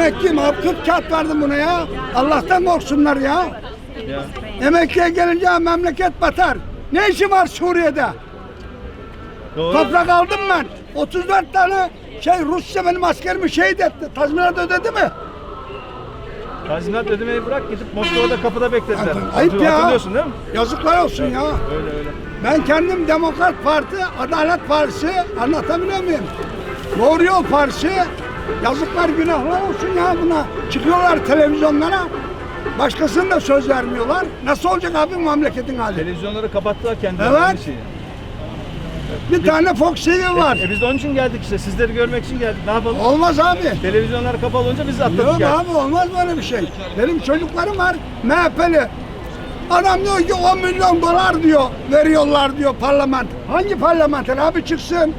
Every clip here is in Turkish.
emekliyim abi 40 kağıt verdim buna ya. Allah'tan korksunlar ya. Ya. Emekliye gelince memleket batar. Ne işi var Suriye'de? Doğru. Toprak aldım ben. 34 tane şey Rusya benim askerimi şehit etti. Tazminat ödedi mi? Tazminat ödemeyi bırak gidip Moskova'da kapıda beklediler. Ayıp Hatır- ya. Hatırlıyorsun değil mi? Yazıklar olsun ya. Öyle öyle. Ben kendim Demokrat Parti, Adalet Partisi anlatabiliyor muyum? Doğru Yol Partisi yazıklar günahlar olsun ya buna. Çıkıyorlar televizyonlara. Başkasına da söz vermiyorlar. Nasıl olacak abi memleketin hali? Televizyonları kapattılar kendileri. Evet. aynı şeyi. Bir tane Fox TV var. E, biz de onun için geldik işte. Sizleri görmek için geldik. Ne yapalım? Olmaz abi. Televizyonlar kapalı olunca biz de atladık Yok geldik. abi olmaz böyle bir şey. Benim çocuklarım var MHP'li. Adam diyor ki 10 milyon dolar diyor veriyorlar diyor parlament. Hangi parlamenter abi çıksın?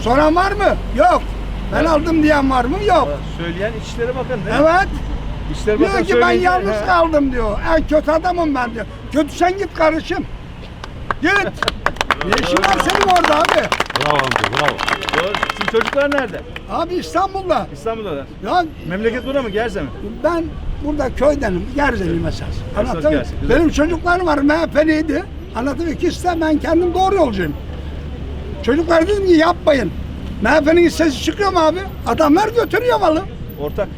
Soran var mı? Yok. Ben aldım diyen var mı? Yok. Söyleyen İçişleri Bakanı değil mi? Evet. İçişleri Diyor Bakanı ki ben söyleyince- yalnız He. kaldım diyor. En kötü adamım ben diyor. Kötü sen git kardeşim. Git. ne işin var senin orada abi? Bravo amca bravo. Doğru. Sizin çocuklar nerede? Abi İstanbul'da. İstanbul'dalar. Ya Memleket burada mı? Gerze mi? Ben burada köydenim, Gerzeliyim esas. Anlatabiliyor Gerze, güzel. Benim çocuklarım var MHP'liydi. Anlatabiliyor İkisi de ben kendim doğru yolcuyum. Çocuklar dedim ki yapmayın. MHP'nin sesi çıkıyor mu abi? Adamlar götürüyor malı. Ortak.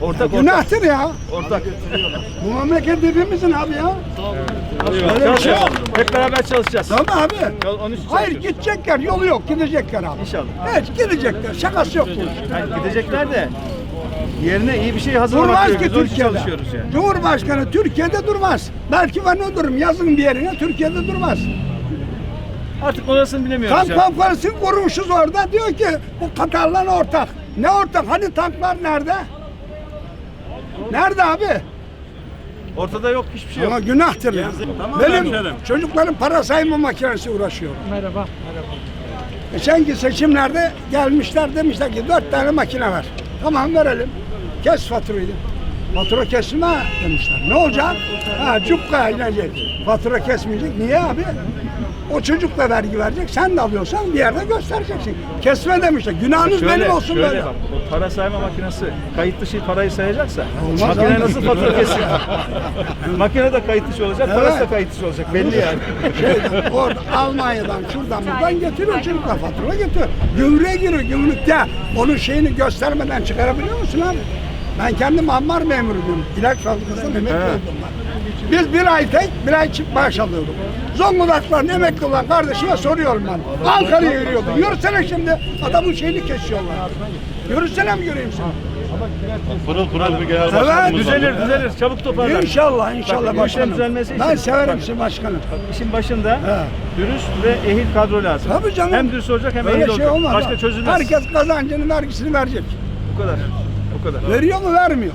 Ortak ortak. Günahtır ya. Ortak. Bu memleket hepimizin abi ya. Öyle bir şey yok. Hep beraber çalışacağız. Tamam abi. Yol- Onun için Hayır çalışıyoruz. gidecekler yolu yok gidecekler abi. İnşallah. Evet gidecekler şakası yok. bu. Yani gidecekler de yerine iyi bir şey hazırlamak Durmaz ki gerekiyor. Onun için Türkiye'de. çalışıyoruz yani. Cumhurbaşkanı Türkiye'de durmaz. Belki ben olurum yazın bir yerine Türkiye'de durmaz. Artık orasını bilemiyoruz Tank ya. konferansını kurmuşuz orada. Diyor ki bu Katar'la ortak. Ne ortak? Hani tanklar nerede? Nerede abi? Ortada yok hiçbir şey yok. Ama günahtır ya. Tamam Benim hemşerim. çocukların para sayma makinesi uğraşıyor. Merhaba. Geçenki seçimlerde gelmişler demişler ki dört tane makine var. Tamam verelim. Kes faturayı. Fatura kesme demişler. Ne olacak? Ha cukka inecek. Fatura kesmeyecek. Niye abi? O çocuk da vergi verecek. Sen de alıyorsan bir yerde göstereceksin. Kesme demişler. Günahınız benim olsun şöyle böyle. bak, o para sayma makinesi kayıt dışı parayı sayacaksa Olmaz makine abi. nasıl fatura kesecek? makine de kayıt dışı olacak, Evet. parası da kayıt dışı olacak belli yani. Şeyden, orada Almanya'dan şuradan buradan getiriyor çocuklar fatura getiriyor. Gümrüğe giriyor gümrükte. Onun şeyini göstermeden çıkarabiliyor musun abi? Ben kendim ammar memuruydum. İlaç fabrikasından emekli He. oldum ben. Biz bir ay tek, bir ay çift maaş alıyorduk. Zonguldak'tan emekli olan kardeşime soruyorum ben. Ankara'ya yürüyordum. Yürüsene şimdi adamın şeyini kesiyorlar. Yürüsene mi göreyim seni? Pırıl pırıl bir genel Evet, başkanımız var. düzelir düzelir çabuk toparlar. İnşallah, inşallah Bak, başkanım. düzelmesi Ben için- severim bak, başkanım. İşin başında He. dürüst ve ehil kadro lazım. Tabii canım. Hem dürüst olacak hem ehil Öyle olacak. şey olmaz. Başka çözülmez. Herkes kazancının vergisini verecek. Bu kadar. Bu kadar. Veriyor mu vermiyor.